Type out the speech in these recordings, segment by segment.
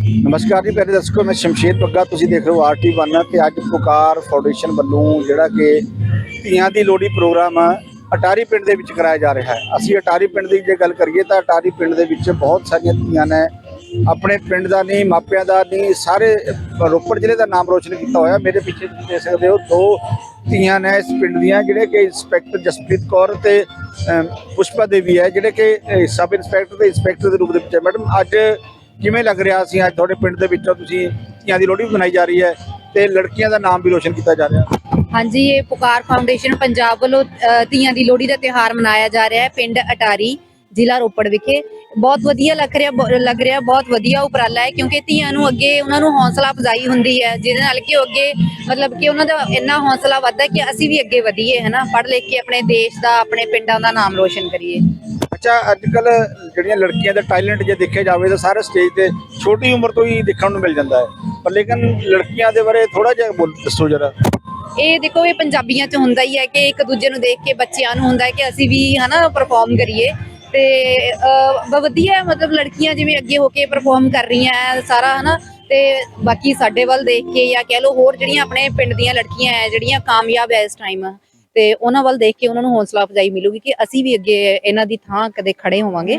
ਨਮਸਕਾਰ ਜੀ, ਪਿਆਰੇ ਦਰਸ਼ਕੋ, ਮੈਂ ਸ਼ਮਸ਼ੇਰ ਬੱਗਾ ਤੁਸੀਂ ਦੇਖ ਰਹੇ ਹੋ ਆਰਟੀ ਵਨ ਤੇ ਅੱਜ ਪੁਕਾਰ ਫਾਊਂਡੇਸ਼ਨ ਵੱਲੋਂ ਜਿਹੜਾ ਕਿ ਧੀਆਂ ਦੀ ਲੋਹੜੀ ਪ੍ਰੋਗਰਾਮ ਅਟਾਰੀ ਪਿੰਡ ਦੇ ਵਿੱਚ ਕਰਾਇਆ ਜਾ ਰਿਹਾ ਹੈ। ਅਸੀਂ ਅਟਾਰੀ ਪਿੰਡ ਦੀ ਜੇ ਗੱਲ ਕਰੀਏ ਤਾਂ ਅਟਾਰੀ ਪਿੰਡ ਦੇ ਵਿੱਚ ਬਹੁਤ ਸਾਰੀਆਂ ਧੀਆਂ ਨੇ ਆਪਣੇ ਪਿੰਡ ਦਾ ਨਹੀਂ, ਮਾਪਿਆਂ ਦਾ ਨਹੀਂ, ਸਾਰੇ ਰੋਪੜ ਜ਼ਿਲ੍ਹੇ ਦਾ ਨਾਮ ਰੋਸ਼ਨ ਕੀਤਾ ਹੋਇਆ। ਮੇਰੇ ਪਿੱਛੇ ਤੁਸੀਂ ਦੇਖ ਸਕਦੇ ਹੋ, ਦੋ ਧੀਆਂ ਨੇ ਇਸ ਪਿੰਡ ਦੀਆਂ, ਜਿਹੜੇ ਕਿ ਇੰਸਪੈਕਟਰ ਜਸਪ੍ਰੀਤ ਕੌਰ ਤੇ ਪੁਸ਼ਪਾ ਦੇਵੀ ਹੈ, ਜਿਹੜੇ ਕਿ ਸਬ ਇੰਸਪੈਕਟਰ ਤੇ ਇੰਸਪੈਕਟਰ ਦੇ ਰੂਪ ਦੇ ਵਿੱਚ ਹੈ। ਮੈਡਮ, ਅੱਜ ਕਿਵੇਂ ਲੱਗ ਰਿਹਾ ਸੀ? ਅੱਜ ਤੁਹਾਡੇ ਪਿੰਡ ਦੇ ਵਿੱਚੋਂ ਤੁਸੀਂ ਧੀਆਂ ਦੀ ਲੋਹੜੀ ਮਨਾਈ ਜਾ ਰਹੀ ਹੈ ਤੇ ਲੜਕੀਆਂ ਦਾ ਨਾਮ ਵੀ ਰੋਸ਼ਨ ਕੀਤਾ ਜਾ ਰਿਹਾ। ਹਾਂਜੀ, ਇਹ ਪੁਕਾਰ ਫਾਊਂਡੇਸ਼ਨ ਪੰਜਾਬ ਵੱਲੋਂ ਧੀਆਂ ਦੀ ਲੋਹੜੀ ਦਾ ਤਿਉਹਾਰ ਮਨਾਇਆ ਜਾ ਰਿਹਾ ਹੈ ਪਿੰਡ ਅਟਾਰੀ, ਜ਼ਿਲ੍ਹਾ ਰੋਪੜ ਵਿਖੇ। ਬਹੁਤ ਵਧੀਆ ਲੱਗ ਰਿਹਾ ਲੱਗ ਰਿਹਾ, ਬਹੁਤ ਵਧੀਆ ਉਪਰਾਲਾ ਹੈ ਕਿਉਂਕਿ ਧੀਆਂ ਨੂੰ ਅੱਗੇ ਉਹਨਾਂ ਨੂੰ ਹੌਸਲਾ ਅਫਜ਼ਾਈ ਹੁੰਦੀ ਹੈ, ਜਿਹਦੇ ਨਾਲ ਕਿ ਉਹ ਅੱਗੇ ਮਤਲਬ ਕਿ ਉਹਨਾਂ ਦਾ ਇੰਨਾ ਹੌਸਲਾ ਵੱਧਦਾ ਕਿ ਅਸੀਂ ਵੀ ਅੱਗੇ ਵਧੀਏ, ਹਨਾ? ਪੜ੍ਹ ਲਿਖ ਕੇ ਆਪਣੇ ਦੇਸ਼ ਦਾ, ਆਪਣੇ ਪਿੰਡਾਂ ਦਾ ਨਾਮ ਰੋਸ਼ਨ ਕਰੀਏ। ਅੱਛਾ ਅੱਜ ਕੱਲ ਜਿਹੜੀਆਂ ਲੜਕੀਆਂ ਦਾ ਟੈਲੈਂਟ ਜੇ ਦੇਖਿਆ ਜਾਵੇ ਤਾਂ ਸਾਰੇ ਸਟੇਜ ਤੇ ਛੋਟੀ ਉਮਰ ਤੋਂ ਹੀ ਦੇਖਣ ਨੂੰ ਮਿਲ ਜਾਂਦਾ ਹੈ। ਪਰ ਲੇਕਿਨ ਲੜਕੀਆਂ ਦੇ ਬਾਰੇ ਥੋੜਾ ਜਿਹਾ ਬੋਲ ਦੱਸੋ ਜਰਾ। ਇਹ ਦੇਖੋ ਇਹ ਪੰਜਾਬੀਆਂ 'ਚ ਹੁੰਦਾ ਹੀ ਹੈ ਕਿ ਇੱਕ ਦੂਜੇ ਨੂੰ ਦੇਖ ਕੇ ਬੱਚਿਆਂ ਨੂੰ ਹੁੰਦਾ ਹੈ ਕਿ ਅਸੀਂ ਵੀ ਹਨਾ ਪਰਫਾਰਮ ਕਰੀਏ। ਤੇ ਅਹ, ਬ- ਵਧੀਆ ਹੈ, ਮਤਲਬ ਲੜਕੀਆਂ ਜਿਵੇਂ ਅੱਗੇ ਹੋ ਕੇ ਪਰਫਾਰਮ ਕਰ ਰਹੀਆਂ ਹੈ ਸਾਰਾ ਹਨਾ। ਤੇ ਬਾਕੀ ਸਾਡੇ ਵੱਲ ਦੇਖ ਕੇ ਜਾਂ ਕਹਿ ਲਓ ਹੋਰ ਜਿਹੜੀਆਂ ਆਪਣੇ ਪਿੰਡ ਦੀਆਂ ਲੜਕੀਆਂ ਹੈ ਜਿਹੜੀਆਂ ਕਾਮਯਾਬ ਹੈ ਇਸ ਟਾਈਮ ਤੇ ਉਹਨਾਂ ਵੱਲ ਦੇਖ ਕੇ ਉਹਨਾਂ ਨੂੰ ਹੌਸਲਾ ਅਫਜ਼ਾਈ ਮਿਲੂਗੀ ਕਿ ਅਸੀਂ ਵੀ ਅੱਗੇ ਇਹਨਾਂ ਦੀ ਥਾਂ ਕਦੇ ਖੜੇ ਹੋਵਾਂਗੇ।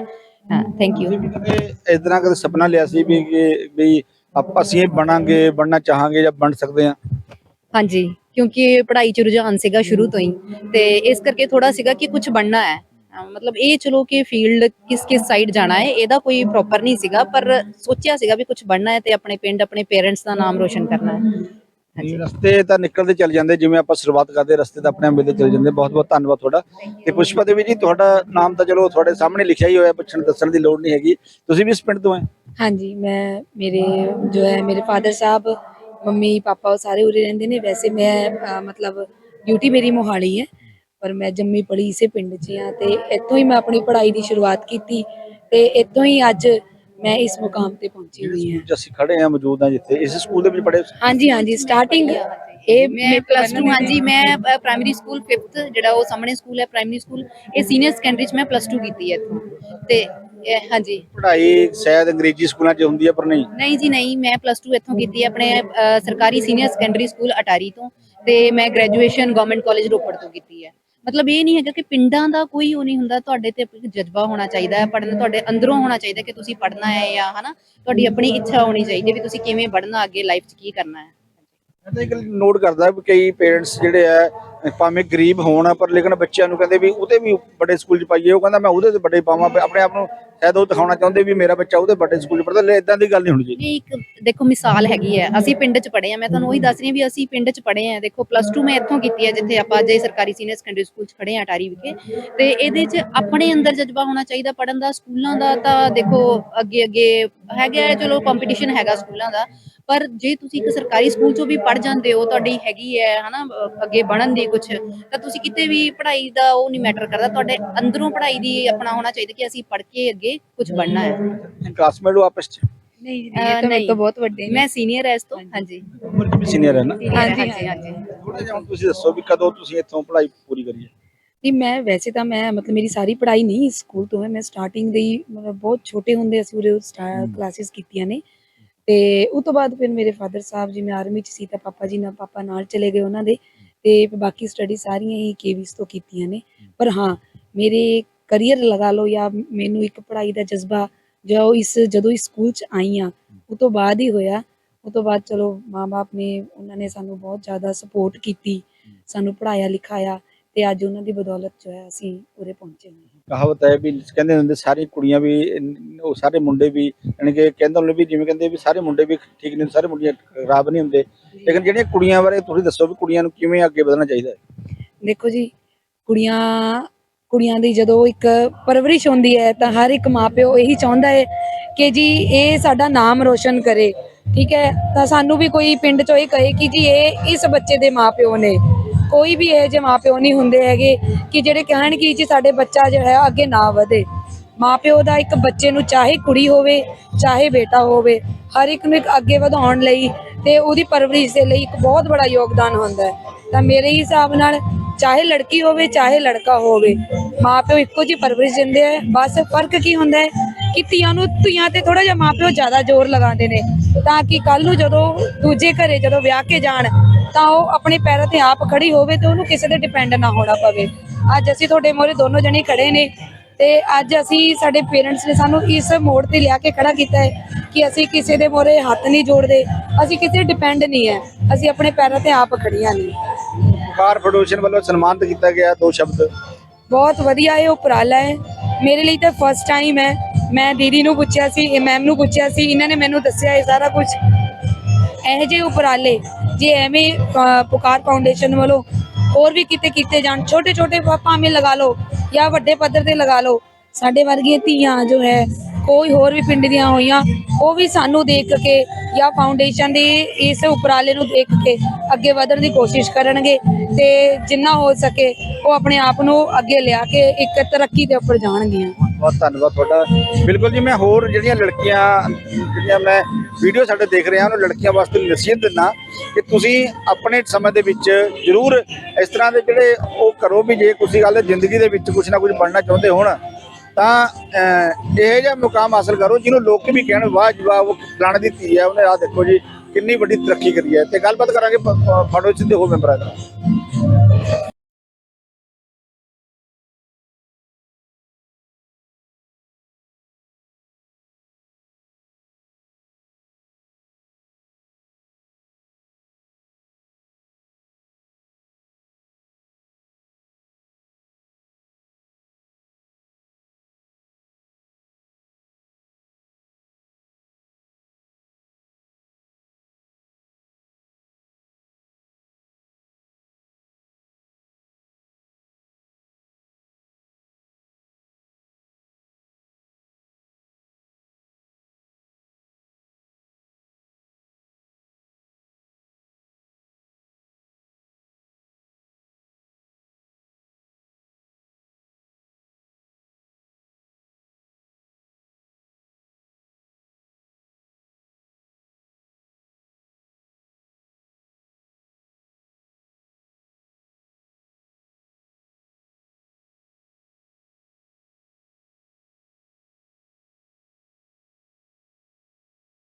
ਹਾਂ ਥੈਂਕ ਯੂ ਵੀ ਕਦੇ ਇਸ ਤਰ੍ਹਾਂ ਕਦੇ ਸੁਪਨਾ ਲਿਆ ਸੀ ਵੀ ਕਿ ਵੀ ਆਪਾਂ ਅਸੀਂ ਬਣਾਂਗੇ ਬਣਨਾ ਚਾਹਾਂਗੇ ਜਾਂ ਬਣ ਸਕਦੇ ਹਾਂ। ਹਾਂਜੀ ਕਿਉਂਕਿ ਪੜ੍ਹਾਈ 'ਚ ਰੁਝਾਨ ਸੀਗਾ ਸ਼ੁਰੂ ਤੋਂ ਹੀ। ਤੇ ਇਸ ਕਰਕੇ ਥੋੜਾ ਸੀਗਾ ਕਿ ਕੁਝ ਬਣਨਾ ਹੈ। ਮਤਲਬ ਇਹ ਚਲੋ ਕਿ ਫੀਲਡ ਕਿਸ ਕਿਸ ਸਾਈਡ ਜਾਣਾ ਹੈ ਇਹਦਾ ਕੋਈ ਪ੍ਰੋਪਰ ਨਹੀਂ ਸੀਗਾ ਪਰ ਸੋਚਿਆ ਸੀਗਾ ਵੀ ਕੁਝ ਬਣਨਾ ਹੈ ਤੇ ਆਪਣੇ ਪਿੰਡ ਆਪਣੇ ਪੇਰੈਂਟਸ ਦਾ ਨਾਮ ਰੋਸ਼ਨ ਕਰਨਾ ਹੈ। ਇਹ ਰਸਤੇ ਤਾਂ ਨਿਕਲਦੇ ਚੱਲ ਜਾਂਦੇ ਜਿਵੇਂ ਆਪਾਂ ਸ਼ੁਰੂਆਤ ਕਰਦੇ ਰਸਤੇ ਤਾਂ ਆਪਣੇ ਆਪ ਮਿਲਦੇ ਚੱਲ ਜਾਂਦੇ। ਬਹੁਤ ਬਹੁਤ ਧੰਨਵਾਦ ਤੁਹਾਡਾ। ਤੇ ਪੁਸ਼ਪਾ ਦੇਵੀ ਜੀ ਤੁਹਾਡਾ ਨਾਮ ਤਾਂ ਚਲੋ ਤੁਹਾਡੇ ਸਾਹਮਣੇ ਲਿਖਿਆ ਹੀ ਹੋਇਆ ਪੁੱਛਣ ਦੱਸਣ ਦੀ ਲੋੜ ਨਹੀਂ ਹੈਗੀ। ਤੁਸੀਂ ਵੀ ਇਸ ਪਿੰਡ ਤੋਂ ਹੈ? ਹਾਂਜੀ ਮੈਂ ਮੇਰੇ ਜੋ ਹੈ ਮੇਰੇ ਫਾਦਰ ਸਾਹਿਬ ਮੰਮੀ ਪਾਪਾ ਉਹ ਸਾਰੇ ਉਰੇ ਰਹਿੰਦੇ ਨੇ। ਵੈਸੇ ਮੈਂ ਮਤਲਬ ਡਿਊਟੀ ਮੇਰੀ ਮੋਹਾਲੀ ਹੈ ਪਰ ਮੈਂ ਜੰਮੀ ਪਲੀ ਇਸੇ ਪਿੰਡ 'ਚ ਹਾਂ। ਤੇ ਇੱਥੋਂ ਹੀ ਮੈਂ ਆਪਣੀ ਪੜ੍ਹਾਈ ਦੀ ਸ਼ੁਰੂਆਤ ਕੀਤੀ। ਤੇ ਇੱਥੋਂ ਹੀ ਅੱਜ ਮੈਂ ਇਸ ਮੁਕਾਮ ਤੇ ਪਹੁੰਚੀ ਹੋਈ ਹਾਂ। ਅਸੀਂ ਖੜੇ ਹਾਂ ਮੌਜੂਦ ਹਾਂ ਜਿੱਥੇ। ਇਸ ਸਕੂਲ ਦੇ ਵਿੱਚ ਪੜ੍ਹੇ ਹਾਂਜੀ ਹਾਂਜੀ ਸਟਾਰਟਿੰਗ ਇਹ ਮੈਂ ਪਲੱਸ 2 ਹਾਂਜੀ ਮੈਂ ਪ੍ਰਾਇਮਰੀ ਸਕੂਲ 5th ਜਿਹੜਾ ਉਹ ਸਾਹਮਣੇ ਸਕੂਲ ਹੈ ਪ੍ਰਾਇਮਰੀ ਸਕੂਲ ਇਹ ਸੀਨੀਅਰ ਸੈਕੰਡਰੀ 'ਚ ਮੈਂ ਪਲੱਸ 2 ਕੀਤੀ ਹੈ ਇੱਥੋਂ। ਤੇ ਇਹ- ਹਾਂਜੀ। ਪੜ੍ਹਾਈ ਸ਼ਾਇਦ ਅੰਗਰੇਜ਼ੀ ਸਕੂਲਾਂ 'ਚ ਹੁੰਦੀ ਹੈ ਪਰ ਨਹੀਂ? ਨਹੀਂ ਜੀ ਨਹੀਂ ਮੈਂ ਪਲੱਸ 2 ਇੱਥੋਂ ਕੀਤੀ ਹੈ ਆਪਣੇ ਅਹ, ਸਰਕਾਰੀ ਸੀਨੀਅਰ ਸੈਕੰਡਰੀ ਸਕੂਲ ਅਟਾਰੀ ਤੋਂ। ਤੇ ਮੈਂ ਗ੍ਰੈਜੂਏਸ਼ਨ ਗਵਰਨਮੈਂਟ ਕਾਲਜ ਰੋਪੜ ਤੋਂ ਕੀਤੀ ਹੈ। ਮਤਲਬ ਇਹ ਨਹੀਂ ਹੈਗਾ ਕਿ ਪਿੰਡਾਂ ਦਾ ਕੋਈ ਉਹ ਨਹੀਂ ਹੁੰਦਾ, ਤੁਹਾਡੇ ਤੇ ਇੱਕ ਜਜ਼ਬਾ ਹੋਣਾ ਚਾਹੀਦਾ ਹੈ ਪੜਨ ਤੁਹਾਡੇ ਅੰਦਰੋਂ ਹੋਣਾ ਚਾਹੀਦਾ ਕਿ ਤੁਸੀਂ ਪੜਨਾ ਹੈ ਜਾਂ ਹਨਾ, ਤੁਹਾਡੀ ਆਪਣੀ ਇੱਛਾ ਹੋਣੀ ਚਾਹੀਦੀ ਹੈ ਵੀ ਤੁਸੀਂ ਕਿਵੇਂ ਪੜਨਾ ਅੱਗੇ ਲਾਈਫ 'ਚ ਕੀ ਕਰਨਾ ਹੈ। ਮੈਂ ਤਾਂ ਇੱਕ ਨੋਟ ਕਰਦਾ ਵੀ ਕਈ ਪੇਰੈਂਟਸ ਜਿਹੜੇ ਆ ਭਾਵੇਂ ਗਰੀਬ ਹੋਣ ਪਰ ਲੇਕਿਨ ਬੱਚਿਆਂ ਨੂੰ ਕਹਿੰਦੇ ਵੀ ਉਹਦੇ ਵੀ ਵੱਡੇ ਸਕੂਲ 'ਚ ਪਾਈਏ, ਉਹ ਕਹਿੰਦਾ ਮੈਂ ਉਹਦੇ ਤੇ ਵੱਡੇ ਪਾਵਾਂ ਆਪਣੇ ਆਪ ਨੂੰ ਸ਼ਾਇਦ ਉਹ ਦਿਖਾਉਣਾ ਚਾਹੁੰਦੇ ਵੀ ਮੇਰਾ ਬੱਚਾ ਉਹਦੇ ਵੱਡੇ ਸਕੂਲ 'ਚ ਪੜਦਾ ਲੈ ਇਦਾਂ ਦੀ ਗੱਲ ਨਹੀਂ ਹੋਣੀ ਚਾਹੀਦੀ। ਇਹ ਇੱਕ ਦੇਖੋ ਮਿਸਾਲ ਹੈਗੀ ਹੈ, ਅਸੀਂ ਪਿੰਡ 'ਚ ਪੜ੍ਹੇ ਆ ਮੈਂ ਤੁਹਾਨੂੰ ਉਹੀ ਦੱਸ ਰਹੀ ਹਾਂ ਵੀ ਅਸੀਂ ਪਿੰਡ 'ਚ ਪੜ੍ਹੇ ਆ ਦੇਖੋ ਪਲੱਸ 2 ਮੈਂ ਇੱਥੋਂ ਕੀਤੀ ਹੈ, ਜਿੱਥੇ ਆਪਾਂ ਜੇ ਸਰਕਾਰੀ ਸੀਨੀਅਰ ਸੈਕੰਡਰੀ ਸਕੂਲ 'ਚ ਖੜੇ ਆ ਅਟਾਰੀ ਵਿਖੇ, ਤੇ ਇਹਦੇ 'ਚ ਆਪਣੇ ਅੰਦਰ ਜਜ਼ਬਾ ਹੋਣਾ ਚਾਹੀਦਾ ਪੜਨ ਦਾ, ਸਕੂਲਾਂ ਦਾ ਤਾਂ ਦੇਖੋ ਅੱਗੇ ਅੱਗੇ ਹੈਗਾ, ਚਲੋ ਕੰਪੀਟੀਸ਼ਨ ਹੈਗਾ ਸਕੂਲਾਂ ਦਾ ਪਰ ਜੇ ਤੁਸੀਂ ਇੱਕ ਸਰਕਾਰੀ ਸਕੂਲ 'ਚੋਂ ਵੀ ਪੜ ਜਾਂਦੇ ਹੋ ਤੁਹਾਡੀ ਹੈਗੀ ਹੈ ਹਨਾ ਅੱਗੇ ਬਣਨ ਦੀ ਕੁਝ ਤਾਂ ਤੁਸੀਂ ਕਿਤੇ ਵੀ ਪੜ੍ਹਾਈ ਦਾ ਉਹ ਨਹੀਂ ਮੈਟਰ ਕਰਦਾ। ਤੁਹਾਡੇ ਅੰਦਰੋਂ ਪੜ੍ਹਾਈ ਦੀ ਆਪਣਾ ਹੋਣਾ ਚਾਹੀਦਾ ਕਿ ਅਸੀਂ ਪੜ੍ਹ ਕੇ ਅੱਗੇ ਕੁਝ ਬਣਨਾ ਹੈ। ਕਲਾਸਮੇਟ ਹੋ ਆਪਸ 'ਚ? ਨਹੀਂ ਇਹ ਤਾਂ ਮੇਰੇ। ਤੋਂ ਬਹੁਤ ਵੱਡੇ ਮੈਂ ਸੀਨੀਅਰ ਐ ਇਸ ਤੋਂ। ਹਾਂਜੀ। ਉਮਰ 'ਚ ਵੀ ਸੀਨੀਅਰ ਹੈ ਨਾ? ਹਾਂਜੀ, ਹਾਂਜੀ ਹਾਂਜੀ। ਥੋੜਾ ਜਿਹਾ ਤੁਸੀਂ ਦੱਸੋ ਵੀ ਕਦੋਂ ਤੁਸੀਂ ਇੱਥੋਂ ਪੜ੍ਹਾਈ ਪੂਰੀ ਕਰੀ ਹੈ? ਨਹੀਂ ਮੈਂ ਵੈਸੇ ਤਾਂ ਮੈਂ ਮਤਲਬ ਮੇਰੀ ਸਾਰੀ ਪੜ੍ਹਾਈ ਨਹੀਂ ਸਕੂਲ ਤੋਂ ਹੈ। ਮੈਂ ਸਟਾਰਟਿੰਗ ਦੇ ਹੀ ਮਤਲਬ ਬਹੁਤ ਛੋਟੇ ਹੁੰਦੇ ਅਸੀਂ ਉਰੇ ਕਲਾਸਿਸ ਕੀਤੀਆਂ ਨੇ। ਤੇ ਉਸ ਤੋਂ ਬਾਅਦ ਫਿਰ ਮੇਰੇ ਫਾਦਰ ਸਾਹਿਬ ਜੀ, ਮੈਂ ਆਰਮੀ ਚ ਸੀ ਤਾਂ ਪਾਪਾ ਜੀ ਨਾਲ, ਪਾਪਾ ਨਾਲ ਚਲੇ ਗਏ ਉਹਨਾਂ ਦੇ ਤੇ ਬਾਕੀ ਸਟੱਡੀ ਸਾਰੀਆਂ ਹੀ ਕੇਵੀਸ ਤੋਂ ਕੀਤੀਆਂ ਨੇ। ਪਰ ਹਾਂ, ਮੇਰੇ ਕਰੀਅਰ ਲਗਾ ਲਓ ਜਾਂ ਮੈਨੂੰ ਇੱਕ ਪੜ੍ਹਾਈ ਦਾ ਜਜ਼ਬਾ ਜੋ ਇਸ ਜਦੋਂ ਇਸ ਸਕੂਲ ਚ ਆਈ ਆ ਉਹ ਤੋਂ ਬਾਅਦ ਹੀ ਹੋਇਆ। ਉਹ ਤੋਂ ਬਾਅਦ ਚਲੋ ਮਾਪੇ ਨੇ, ਉਹਨਾਂ ਨੇ ਸਾਨੂੰ ਬਹੁਤ ਜ਼ਿਆਦਾ ਸਪੋਰਟ ਕੀਤੀ, ਸਾਨੂੰ ਪੜਾਇਆ ਲਿਖਾਇਆ ਤੇ ਅੱਜ ਉਹਨਾਂ ਦੀ ਬਦੌਲਤ ਜੋ ਹੈ ਅਸੀਂ ਉਰੇ ਪਹੁੰਚੇ ਹੋਏ ਹਾਂ। ਕਹਾਵਤ ਹੈ ਵੀ ਕਹਿੰਦੇ ਹੁੰਦੇ ਸਾਰੀ ਕੁੜੀਆਂ ਵੀ ਉਹ ਸਾਰੇ ਮੁੰਡੇ ਵੀ ਯਾਨੀ ਕਿ ਕਹਿੰਦੇ ਹੁੰਦੇ ਵੀ ਜਿਵੇਂ ਕਹਿੰਦੇ ਵੀ ਸਾਰੇ ਮੁੰਡੇ ਵੀ ਠੀਕ ਨਹੀਂ ਸਾਰੇ ਮੁੰਡੇ ਖਰਾਬ ਨਹੀਂ ਹੁੰਦੇ। ਲੇਕਿਨ ਜਿਹੜੀਆਂ ਕੁੜੀਆਂ ਬਾਰੇ ਤੁਸੀਂ ਦੱਸੋ ਵੀ ਕੁੜੀਆਂ ਨੂੰ ਕਿਵੇਂ ਅੱਗੇ ਵਧਣਾ ਚਾਹੀਦਾ ਹੈ? ਦੇਖੋ ਜੀ ਕੁੜੀਆਂ ਕੁੜੀਆਂ ਦੀ ਜਦੋਂ ਇੱਕ ਪਰਵਰਿਸ਼ ਹੁੰਦੀ ਹੈ ਤਾਂ ਹਰ ਇੱਕ ਮਾਪਿਓ ਇਹੀ ਚਾਹੁੰਦਾ ਹੈ ਕਿ ਜੀ ਇਹ ਸਾਡਾ ਨਾਮ ਰੋਸ਼ਨ ਕਰੇ ਠੀਕ ਹੈ? ਤਾਂ ਸਾਨੂੰ ਵੀ ਕੋਈ ਪਿੰਡ ਚੋਂ ਇਹ ਕਹੇ ਕਿ ਜੀ ਇਹ ਇਸ ਬੱਚੇ ਦੇ ਮਾਪਿਓ ਨੇ। ਕੋਈ ਵੀ ਇਹ ਜਿਹੇ ਮਾਪਿਓ ਨਹੀਂ ਹੁੰਦੇ ਹੈਗੇ ਕਿ ਜਿਹੜੇ ਕਹਿਣ ਕਿ ਜੀ ਸਾਡੇ ਬੱਚਾ ਜਿਹੜਾ ਹੈ ਅੱਗੇ ਨਾ ਵਧੇ। ਮਾਪਿਓ ਦਾ ਇੱਕ ਬੱਚੇ ਨੂੰ ਚਾਹੇ ਕੁੜੀ ਹੋਵੇ, ਚਾਹੇ ਬੇਟਾ ਹੋਵੇ, ਹਰ ਇੱਕ ਨੂੰ ਇੱਕ ਅੱਗੇ ਵਧਾਉਣ ਲਈ ਤੇ ਉਹਦੀ ਪਰਵਰਿਸ਼ ਦੇ ਲਈ ਇੱਕ ਬਹੁਤ ਬੜਾ ਯੋਗਦਾਨ ਹੁੰਦਾ ਹੈ। ਤਾਂ ਮੇਰੇ ਹਿਸਾਬ ਨਾਲ ਚਾਹੇ ਲੜਕੀ ਹੋਵੇ, ਚਾਹੇ ਲੜਕਾ ਹੋਵੇ, ਮਾਪਿਓ ਇੱਕੋ ਜਿਹੀ ਪਰਵਰਿਸ਼ ਦਿੰਦੇ ਆ। ਬਸ ਫ਼ਰਕ ਕੀ ਹੁੰਦਾ ਹੈ ਕਿ ਧੀਆਂ ਨੂੰ ਧੀਆਂ ਤੇ ਥੋੜਾ ਜਿਹਾ ਮਾਪਿਓ ਜ਼ਿਆਦਾ ਜ਼ੋਰ ਲਗਾਉਂਦੇ ਨੇ ਤਾਂ ਕਿ ਕੱਲ ਨੂੰ ਜਦੋਂ ਦੂਜੇ ਘਰੇ ਜਦੋਂ ਵਿਆਹ ਕੇ ਜਾਣ ਤਾਂ ਉਹ ਆਪਣੇ ਪੈਰਾਂ ਤੇ ਆਪ ਖੜੀ ਹੋਵੇ ਤੇ ਉਹਨੂੰ ਕਿਸੇ ਤੇ ਡਿਪੈਂਡ ਨਾ ਹੋਣਾ ਪਵੇ। ਅੱਜ ਅਸੀਂ ਤੁਹਾਡੇ ਮੋਰੇ ਦੋਨੋਂ ਜਣੇ ਖੜੇ ਨੇ ਤੇ ਅੱਜ ਅਸੀਂ ਸਾਡੇ ਪੇਰੈਂਟਸ ਨੇ ਸਾਨੂੰ ਇਸ ਮੋੜ ਤੇ ਲਿਆ ਕੇ ਖੜਾ ਕੀਤਾ ਹੈ ਕਿ ਅਸੀਂ ਕਿਸੇ ਦੇ ਮੋਰੇ ਹੱਥ ਨਹੀਂ ਜੋੜਦੇ ਅਸੀਂ ਕਿਸੇ ਡਿਪੈਂਡ ਨਹੀਂ ਹੈ ਅਸੀਂ ਆਪਣੇ ਪੈਰਾਂ ਤੇ ਆਪ ਖੜੀਆਂ ਨੇ। ਪੁਕਾਰ ਫਾਊਂਡੇਸ਼ਨ ਵੱਲੋਂ ਸਨਮਾਨਿਤ ਕੀਤਾ ਗਿਆ ਦੋ ਸ਼ਬਦ। ਬਹੁਤ ਵਧੀਆ ਇਹ ਉਪਰਾਲਾ ਹੈ। ਮੇਰੇ ਲਈ ਤਾਂ ਫਸਟ ਟਾਈਮ ਹੈ। ਮੈਂ ਦੀਦੀ ਨੂੰ ਪੁੱਛਿਆ ਸੀ ਇਹ ਮੈਮ ਨੂੰ ਪੁੱਛਿਆ ਸੀ ਇਹਨਾਂ ਨੇ ਮੈਨੂੰ ਦੱਸਿਆ ਇਹ ਸਾਰਾ ਕੁਝ ਇਹ ਜਿਹੇ ਉਪਰਾਲੇ ਜੇ ਐਵੇਂ ਪੁਕਾਰ ਫਾਊਂਡੇਸ਼ਨ ਵੱਲੋਂ ਹੋਰ ਵੀ ਕਿਤੇ ਕੀਤੇ ਜਾਣ, ਛੋਟੇ ਛੋਟੇ ਭਾਵੇਂ ਲਗਾ ਲਓ ਜਾਂ ਵੱਡੇ ਪੱਧਰ ਤੇ ਲਗਾ ਲਓ, ਸਾਡੇ ਵਰਗੀਆਂ ਧੀਆਂ ਜੋ ਹੈ, ਕੋਈ ਹੋਰ ਵੀ ਪਿੰਡ ਦੀਆਂ ਹੋਈਆਂ, ਉਹ ਵੀ ਸਾਨੂੰ ਦੇਖ ਕੇ ਜਾਂ ਫਾਊਂਡੇਸ਼ਨ ਦੇ ਇਸ ਉਪਰਾਲੇ ਨੂੰ ਦੇਖ ਕੇ ਅੱਗੇ ਵਧਣ ਦੀ ਕੋਸ਼ਿਸ਼ ਕਰਨਗੇ ਤੇ ਜਿੰਨਾ ਹੋ ਸਕੇ ਉਹ ਆਪਣੇ ਆਪ ਨੂੰ ਅੱਗੇ ਲਿਆ ਕੇ ਇੱਕ ਤਰੱਕੀ ਦੇ ਉੱਪਰ ਜਾਣਗੀਆਂ। ਬਹੁਤ ਧੰਨਵਾਦ ਤੁਹਾਡਾ। ਬਿਲਕੁਲ ਜੀ, ਮੈਂ ਹੋਰ ਜਿਹੜੀਆਂ ਲੜਕੀਆਂ, ਜਿਹੜੀਆਂ ਮੈਂ ਵੀਡੀਓ ਸਾਡੇ ਦੇਖ ਰਹੇ ਰਿਹਾ ਉਹਨਾਂ ਲੜਕੀਆਂ ਵਾਸਤੇ ਨਸੀਹਤ ਦਿੰਦਾ ਕਿ ਤੁਸੀਂ ਆਪਣੇ ਸਮੇਂ ਦੇ ਵਿੱਚ ਜ਼ਰੂਰ ਇਸ ਤਰ੍ਹਾਂ ਦੇ ਜਿਹੜੇ ਉਹ ਕਰੋ ਵੀ ਜੇ ਤੁਸੀਂ ਗੱਲ ਜ਼ਿੰਦਗੀ ਦੇ ਵਿੱਚ ਕੁਝ ਨਾ ਕੁਝ ਬਣਨਾ ਚਾਹੁੰਦੇ ਹੋਣ, ਤਾਂ ਇਹੋ ਜਿਹਾ ਮੁਕਾਮ ਹਾਸਲ ਕਰੋ ਜਿਹਨੂੰ ਲੋਕ ਵੀ ਕਹਿਣ, ਵਾਹ ਜੀ ਵਾਹ, ਉਹ ਫਲਾਣੇ ਦੀ ਧੀ ਹੈ, ਉਹਨੇ ਆ ਦੇਖੋ ਜੀ, ਕਿੰਨੀ ਵੱਡੀ ਤਰੱਕੀ ਕਰੀ ਹੈ। ਤੇ ਗੱਲਬਾਤ ਕਰਾਂਗੇ ਫਾਊਂਡੇਸ਼ਨ ਦੇ ਹੋਰ ਮੈਂਬਰਾਂ ਦਾ